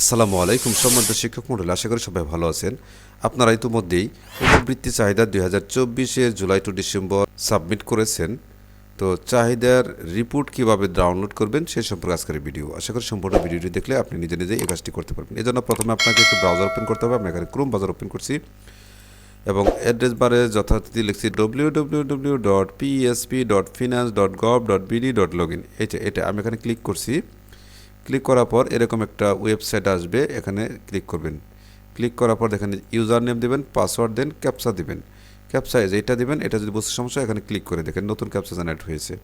আসসালামু আলাইকুম সম্মানিত শিক্ষক মণ্ডলী আশা করি সবাই ভালো আছেন। আপনারা ইতিমধ্যেই উপবৃত্তি চাহিদা দুই হাজার চব্বিশের জুলাই টু ডিসেম্বর সাবমিট করেছেন। তো চাহিদার রিপোর্ট কীভাবে ডাউনলোড করবেন সে সম্পর্কে আজকের ভিডিও। আশা করি সম্পূর্ণ ভিডিওটি দেখলে আপনি নিজে নিজে এই কাজটি করতে পারবেন। এজন্য প্রথমে আপনাকে একটু ব্রাউজার ওপেন করতে হবে। আমি এখানে ক্রোম ব্রাউজার ওপেন করছি। এবং অ্যাড্রেস বারে যথারীতি লিখছি W W W dot PSP dot finance dot gov dot BD dot log in এটা এটা আমি এখানে ক্লিক করছি। ক্লিক করার পর এরকম একটা ওয়েবসাইট আসবে, এখানে ক্লিক করবেন। ক্লিক করার পর দেখেন ইউজার নেম দেবেন, পাসওয়ার্ড দেন, ক্যাপসা দিবেন। ক্যাপসা যেটা দিবেন, এটা যদি বুঝতে সমস্যা এখানে ক্লিক করে দেখেন নতুন ক্যাপসা জেনারেট হয়েছে।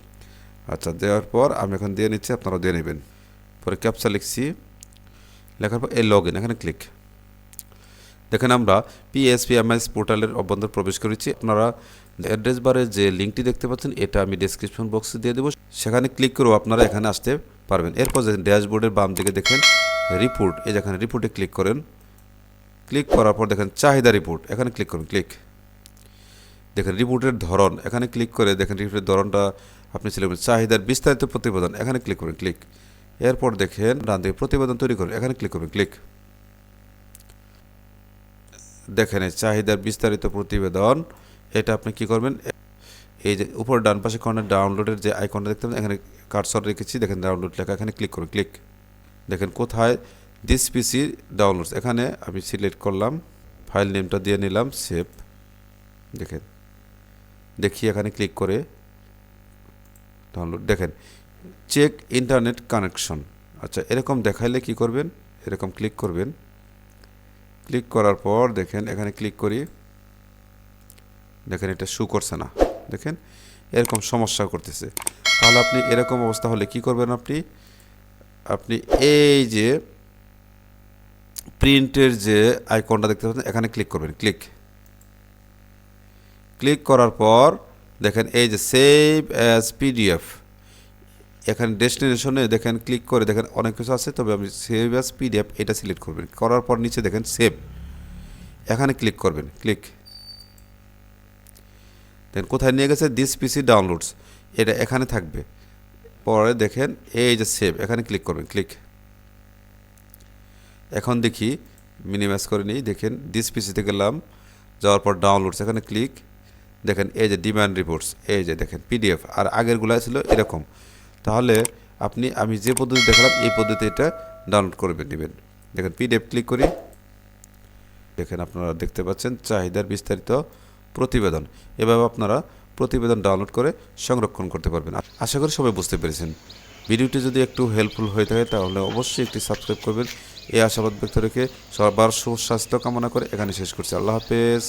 আচ্ছা দেওয়ার পর আমি এখন দিয়ে নিচ্ছি আপনারা দিয়ে নেবেন। পরে ক্যাপসা লিখছি, লেখার পর এই লগ ইন এখানে ক্লিক। দেখেন আমরা পিএসপিএমএস পোর্টালের অভ্যন্তর প্রবেশ করেছি। আপনারা অ্যাড্রেস বারে যে লিঙ্কটি দেখতে পাচ্ছেন, এটা আমি ডেসক্রিপশন বক্সে দিয়ে দেবো। সেখানে ক্লিক করেও আপনারা এখানে আসতে পারবেন। এরপর দেখেন ড্যাশবোর্ডের বাম দিকে দেখেন রিপোর্ট এই যেখানে রিপোর্টে ক্লিক করেন। ক্লিক করার পর দেখেন চাহিদা রিপোর্ট এখানে ক্লিক করুন ক্লিক দেখেন রিপোর্টের ধরন, এখানে ক্লিক করে দেখেন রিপোর্টের ধরনটা আপনি করুন চাহিদার বিস্তারিত প্রতিবেদন, এখানে ক্লিক করুন ক্লিক এরপর দেখেন ডান দিকে প্রতিবেদন তৈরি করুন, এখানে ক্লিক করুন ক্লিক দেখেন চাহিদার বিস্তারিত প্রতিবেদন, এটা আপনি কি করবেন? এই যে উপর ডান পাশে কর্নার ডাউনলোডের যে আইকনটা দেখতে পাবেন এখানে কার্সর রেখেছি, দেখেন ডাউনলোড লেখা, এখানে ক্লিক করুন ক্লিক দেখেন কোথায় দিস পিসি ডাউনলোডস এখানে আমি সিলেক্ট করলাম ফাইল নেমটা দিয়ে নিলাম সেভ দেখেন, দেখি এখানে ক্লিক করে ডাউনলোড দেখেন চেক ইন্টারনেট কানেকশন আচ্ছা এরকম দেখাইলে কি করবেন? এরকম ক্লিক করবেন। ক্লিক করার পর দেখেন, এখানে ক্লিক করি। দেখেন এটা শু করছে না। দেখেন, এরকম সমস্যা করতেছে। তাহলে আপনি এরকম অবস্থা হলে কি করবেন আপনি? আপনি এই যে প্রিন্টের যে আইকনটা দেখতে পাচ্ছেন, এখানে ক্লিক করবেন, ক্লিক। ক্লিক করার পর দেখেন এই যে সেভ অ্যাজ পিডিএফ। এখানে ডেস্টিনেশনে দেখেন ক্লিক করে দেখেন অনেক কিছু আছে, তবে আপনি সেভ অ্যাজ পিডিএফ এটা সিলেক্ট করবেন। করার পর নিচে দেখেন সেভ। এখানে ক্লিক করবেন, ক্লিক। দেন, কোথায় নিয়ে গেছে? দিস পিসি ডাউনলোডস এটা এখানে থাকবে। পরে দেখেন, এই যে সেভ এখানে ক্লিক করবেন ক্লিক এখন দেখি মিনিমাইজ করে নিই, দেখেন দিস পিসিতে গেলাম, যাওয়ার পর ডাউনলোডস এখানে ক্লিক দেখেন, এই যে ডিমান্ড রিপোর্টস এই যে দেখেন পিডিএফ আর আগেরগুলো ছিল এরকম। তাহলে আপনি, আমি যে পদ্ধতি দেখালাম, এই পদ্ধতি এটা ডাউনলোড করে নেবেন। দেখেন পিডিএফ ক্লিক করি। দেখেন, আপনারা দেখতে পাচ্ছেন, চাহিদার বিস্তারিত প্রতিবেদন। এভাবে আপনারা প্রতিবেদন ডাউনলোড করে সংরক্ষণ করতে পারবেন। আশা করি সবাই বুঝতে পেরেছেন। ভিডিওটি যদি একটু হেল্পফুল হয়ে থাকে, তাহলে অবশ্যই একটি সাবস্ক্রাইব করবেন। এই আশাবাদ ব্যক্ত রেখে সবার সুস্বাস্থ্য কামনা করে এখানে শেষ করছি। আল্লাহ হাফেজ।